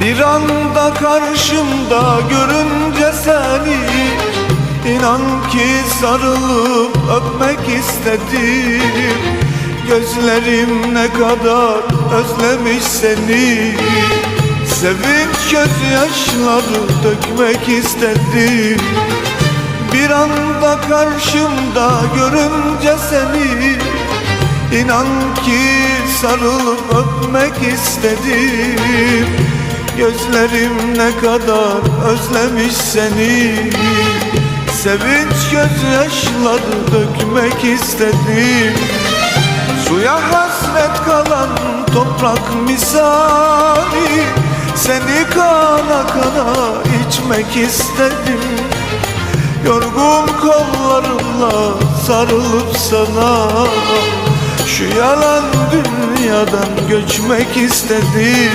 Bir anda karşımda görünce seni İnan ki sarılıp öpmek istedim. Gözlerim ne kadar özlemiş seni. Sevinç gözyaşları dökmek istedim. Bir anda karşımda görünce seni İnan ki sarılıp öpmek istedim Gözlerim ne kadar özlemiş seni. Sevinç gözyaşları dökmek istedim. Suya hasret kalan toprak misali. Seni kana kana içmek istedim. Yorgun kollarımla sarılıp sana. Şu yalan dünyadan göçmek istedim